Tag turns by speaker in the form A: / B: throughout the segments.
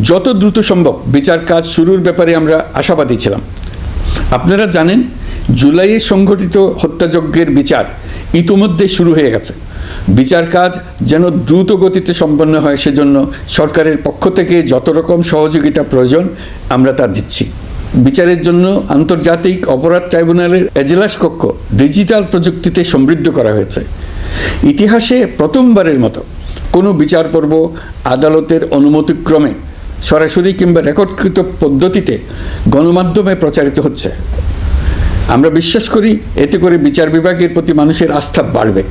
A: যত দ্রুত সম্ভব বিচার কাজ শুরুর ব্যাপারে আমরা আশাবাদী ছিলাম। আপনারা জানেন, জুলাইয়ে সংঘটিত হত্যাযজ্ঞের বিচার ইতিমধ্যে শুরু হয়ে গেছে। বিচার কাজ যেন দ্রুত গতিতে সম্পন্ন হয় সেজন্য সরকারের পক্ষ থেকে যত রকম সহযোগিতা প্রয়োজন, আমরা তা দিচ্ছি। বিচারের জন্য আন্তর্জাতিক অপরাধ ট্রাইব্যুনালের এজলাস কক্ষ ডিজিটাল প্রযুক্তিতে সমৃদ্ধ করা হয়েছে। ইতিহাসে প্রথমবারের মতো কোনো বিচার পর্ব আদালতের অনুমতিক্রমে সরাসরি কিংবা রেকর্ডকৃত পদ্ধতিতে গণমাধ্যমে প্রচারিত হচ্ছে। আমরা বিশ্বাস করি এতে করে বিচার বিভাগের প্রতি মানুষের আস্থা বাড়বে।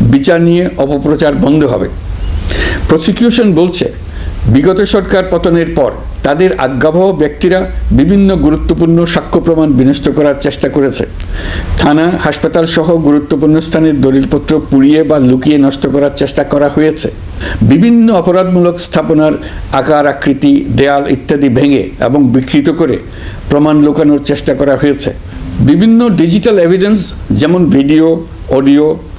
A: বিচার নিয়ে অপপ্রচার বন্ধ হবে। প্রসিকিউশন বলছে, বিগত সরকার পতনের পর তাদের আজ্ঞাবহ ব্যক্তিরা বিভিন্ন গুরুত্বপূর্ণ সাক্ষ্য প্রমাণ বিনষ্ট করার চেষ্টা করেছে। থানা, হাসপাতাল সহ গুরুত্বপূর্ণ স্থানের দলিলপত্র পুড়িয়ে বা লুকিয়ে নষ্ট করার চেষ্টা করা হয়েছে। বিভিন্ন অপরাধমূলক স্থাপনার আকার, আকৃতি, দেয়াল ইত্যাদি ভেঙে এবং বিকৃত করে প্রমাণ লুকানোর চেষ্টা করা হয়েছে। বিভিন্ন ডিজিটাল এভিডেন্স যেমন ভিডিও, অডিও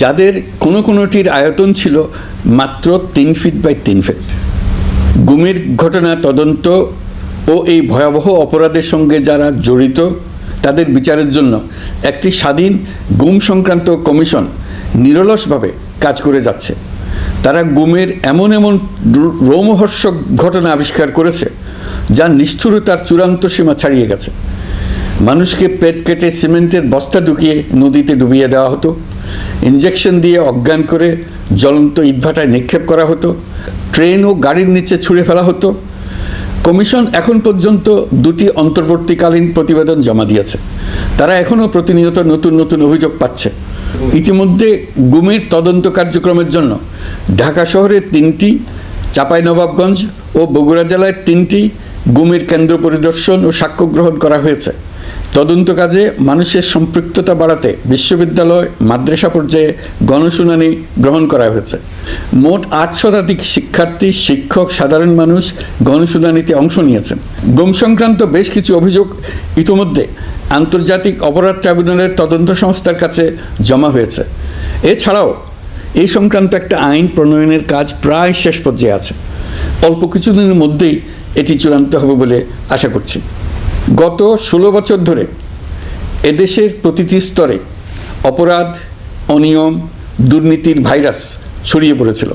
A: যাদের কোনো কোনোটির আয়তন ছিল মাত্র তিন ফিট বাই তিন ফিট গুমের ঘটনা তদন্ত ও এই ভয়াবহ অপরাধের সঙ্গে যারা জড়িত, তাদের বিচারের জন্য একটি স্বাধীন গুম সংক্রান্ত কমিশন নিরলসভাবে কাজ করে যাচ্ছে। তারা গুমের এমন এমন রোমহর্ষক ঘটনা আবিষ্কার করেছে, যা নিষ্ঠুরতার চূড়ান্ত সীমা ছাড়িয়ে গেছে। মানুষকে পেট কেটে সিমেন্টের বস্তা ঢুকিয়ে নদীতে ডুবিয়ে দেওয়া হতো। ইঞ্জেকশন দিয়ে অজ্ঞান করে জ্বলন্ত ইটভাটায় নিক্ষেপ করা হতো, ট্রেন ও গাড়ির নিচে ছুঁড়ে ফেলা হতো। কমিশন এখন পর্যন্ত দুটি অন্তর্বর্তীকালীন প্রতিবেদন জমা দিয়েছে। তারা এখনও প্রতিনিয়ত নতুন নতুন অভিযোগ পাচ্ছে। ইতিমধ্যে গুমের তদন্ত কার্যক্রমের জন্য ঢাকা শহরের তিনটি, চাঁপাইনবাবগঞ্জ ও বগুড়া জেলায় তিনটি গুমের কেন্দ্র পরিদর্শন ও সাক্ষ্য গ্রহণ করা হয়েছে। তদন্ত কাজে মানুষের সম্পৃক্ততা বাড়াতে বিশ্ববিদ্যালয়, মাদ্রাসা পর্যায়ে গণশুনানি গ্রহণ করা হয়েছে। মোট আট শতাধিক শিক্ষার্থী, শিক্ষক, সাধারণ মানুষ গণশুনানিতে অংশ নিয়েছেন। গুম সংক্রান্ত বেশ কিছু অভিযোগ ইতোমধ্যে আন্তর্জাতিক অপরাধ ট্রাইব্যুনালের তদন্ত সংস্থার কাছে জমা হয়েছে। এছাড়াও এই সংক্রান্ত একটা আইন প্রণয়নের কাজ প্রায় শেষ পর্যায়ে আছে। অল্প কিছুদিনের মধ্যেই এটি চূড়ান্ত হবে বলে আশা করছি। গত ষোলো বছর ধরে এদেশের প্রতিটি স্তরে অপরাধ, অনিয়ম, দুর্নীতির ভাইরাস ছড়িয়ে পড়েছিল।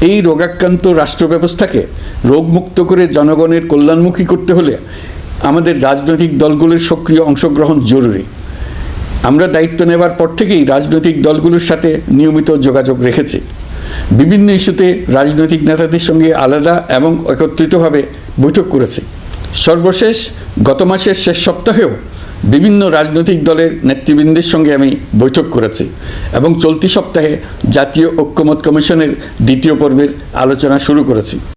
A: এই রোগাক্রান্ত রাষ্ট্র ব্যবস্থাকে রোগমুক্ত করে জনগণের কল্যাণমুখী করতে হলে আমাদের রাজনৈতিক দলগুলোর সক্রিয় অংশগ্রহণ জরুরি। আমরা দায়িত্ব নেবার পর থেকেই রাজনৈতিক দলগুলোর সাথে নিয়মিত যোগাযোগ রেখেছি। বিভিন্ন ইস্যুতে রাজনৈতিক নেতাদের সঙ্গে আলাদা এবং একত্রিতভাবে বৈঠক করেছি। সর্বশেষ গত মাসের শেষ সপ্তাহেও বিভিন্ন রাজনৈতিক দলের নেতৃবৃন্দের সঙ্গে আমি বৈঠক করেছি এবং চলতি সপ্তাহে জাতীয় ঐক্যমত কমিশনের দ্বিতীয় পর্বের আলোচনা শুরু করেছি।